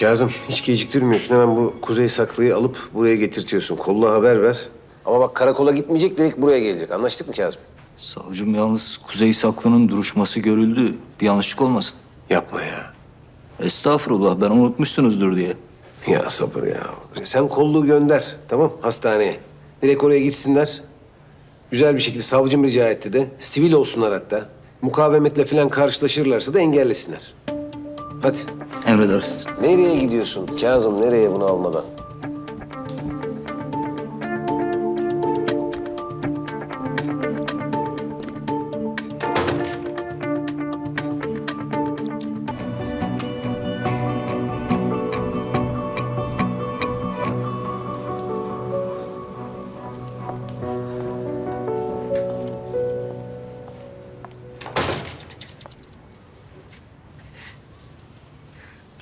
Kazım hiç geciktirmiyorsun. Hemen bu Kuzey Saklı'yı alıp buraya getirtiyorsun. Kolla haber ver. Ama bak karakola gitmeyecek direkt buraya gelecek. Anlaştık mı Kazım? Savcım yalnız Kuzey Saklı'nın duruşması görüldü. Bir yanlışlık olmasın. Yapma ya. Estağfurullah ben unutmuşsunuzdur diye. Ya sabır ya. Sen kolluğu gönder tamam hastaneye. Direkt oraya gitsinler. Güzel bir şekilde savcım rica etti de. Sivil olsunlar hatta. Mukavemetle falan karşılaşırlarsa da engellesinler. Hadi. Emredersiniz. Nereye gidiyorsun Kazım? Nereye bunu almadan?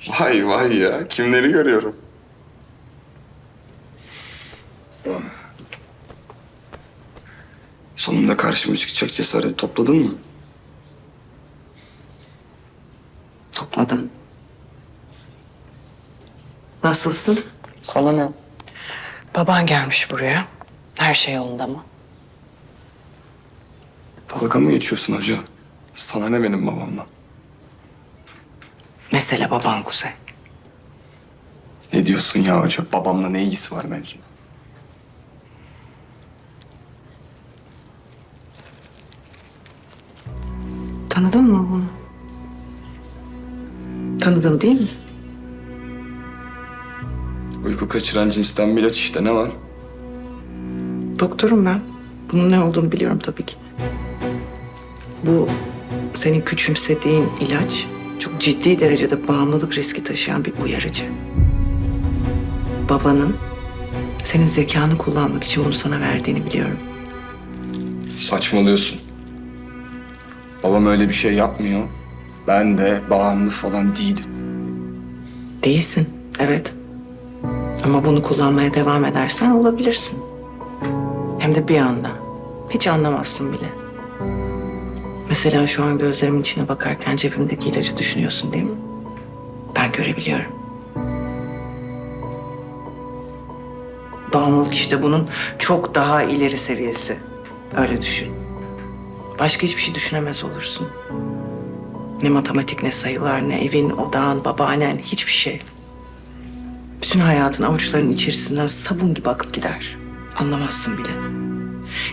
Vay vay ya. Kimleri görüyorum? Sonunda karşıma çıkacak cesaret topladın mı? Topladım. Nasılsın? Sana ne? Baban gelmiş buraya. Her şey yolunda mı? Dalga mı geçiyorsun hoca? Sana ne benim babamla? Mesele baban Kuzey. Ne diyorsun ya hoca? Babamla ne ilgisi var mevzunun? Tanıdın mı bunu? Tanıdın değil mi? Uyku kaçıran cinsten bir ilaç işte ne var? Doktorum ben. Bunun ne olduğunu biliyorum tabii ki. Bu senin küçümsediğin ilaç çok ciddi derecede bağımlılık riski taşıyan bir uyarıcı. Babanın senin zekanı kullanmak için bunu sana verdiğini biliyorum. Saçmalıyorsun. Babam öyle bir şey yapmıyor. Ben de bağımlı falan değilim. Değilsin, evet. Ama bunu kullanmaya devam edersen olabilirsin. Hem de bir anda. Hiç anlamazsın bile. Mesela şu an gözlerimin içine bakarken cebimdeki ilacı düşünüyorsun değil mi? Ben görebiliyorum. Bağımlılık işte bunun çok daha ileri seviyesi. Öyle düşün. Başka hiçbir şey düşünemez olursun. Ne matematik, ne sayılar, ne evin, odağın, babaannen, hiçbir şey. Bütün hayatın avuçların içerisinden sabun gibi akıp gider. Anlamazsın bile.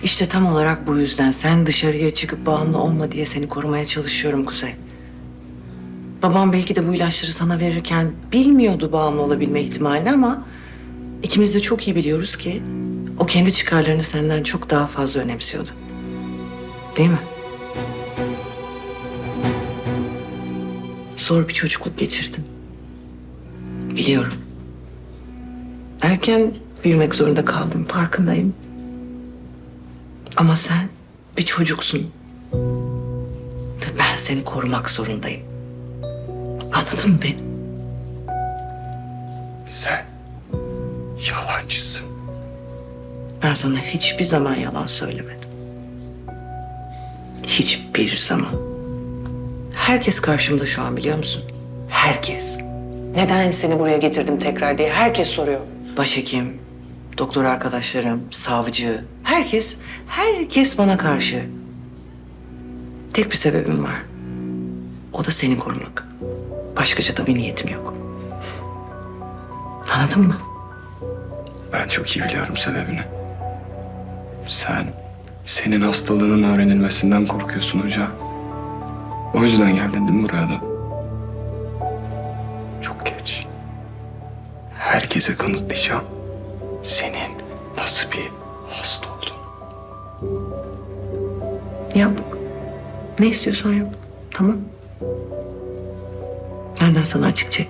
İşte tam olarak bu yüzden sen dışarıya çıkıp bağımlı olma diye seni korumaya çalışıyorum Kuzey. Babam belki de bu ilaçları sana verirken bilmiyordu bağımlı olabilme ihtimalini ama ikimiz de çok iyi biliyoruz ki o kendi çıkarlarını senden çok daha fazla önemsiyordu. Değil mi? Zor bir çocukluk geçirdin. Biliyorum. Erken büyümek zorunda kaldım, farkındayım. Ama sen bir çocuksun. Ve ben seni korumak zorundayım. Anladın mı beni? Sen yalancısın. Ben sana hiçbir zaman yalan söylemedim. Hiçbir zaman. Herkes karşımda şu an biliyor musun? Herkes. Neden seni buraya getirdim tekrar diye herkes soruyor. Başhekim, doktor arkadaşlarım, savcı, herkes, herkes bana karşı. Tek bir sebebim var. O da seni korumak. Başkaca da bir niyetim yok. Anladın mı? Ben çok iyi biliyorum sebebini. Sen senin hastalığının öğrenilmesinden korkuyorsun hoca. O yüzden geldin değil mi buraya da? Çok geç. Herkese kanıtlayacağım. Senin nasıl bir hasta olduğunu. Yap. Ne istiyorsan yap. Tamam. Benden sana açık çek.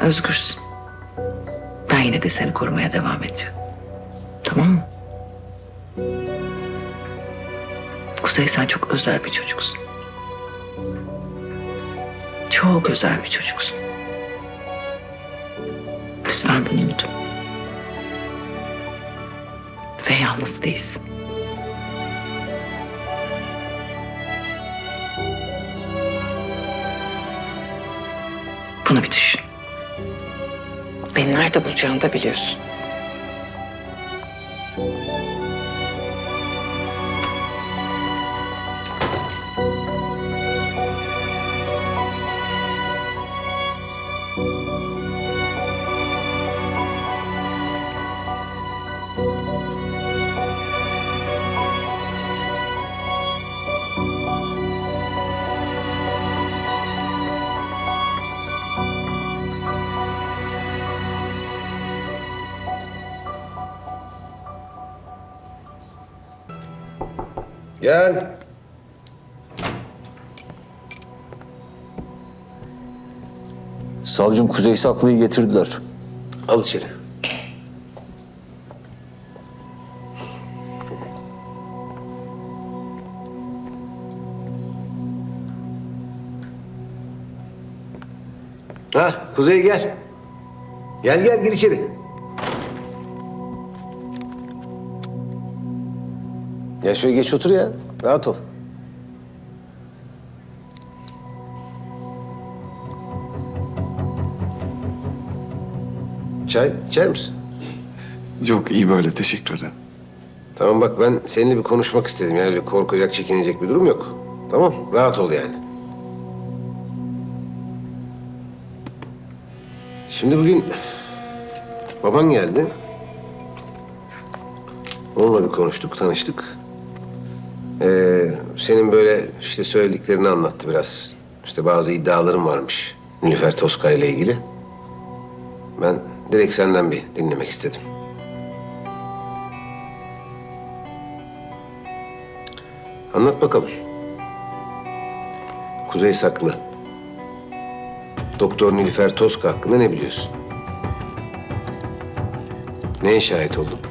Özgürsün. Ben yine de seni korumaya devam edeceğim. Tamam mı? Kuzey sen çok özel bir çocuksun. Çok özel bir çocuksun. Lütfen bunu unutma. Yalnız değilsin. Bunu bir düşün. Beni nerede bulacağını da biliyorsun. Gel. Savcım Kuzey Saklı'yı getirdiler. Al içeri. Ha, Kuzey gel. Gel gel gir içeri. Gel şöyle geç otur ya. Rahat ol. Çay içer misin? Yok iyi böyle teşekkür ederim. Tamam bak ben seninle bir konuşmak istedim. Yani öyle korkacak, çekinecek bir durum yok. Tamam, rahat ol yani. Şimdi bugün baban geldi. Onunla bir konuştuk, tanıştık. Ee, senin böyle işte söylediklerini anlattı biraz. İşte bazı iddialarım varmış Nilüfer Toska ile ilgili. Ben direkt senden bir dinlemek istedim. Anlat bakalım. Kuzey Saklı. Doktor Nilüfer Toska hakkında ne biliyorsun? Neye şahit oldun?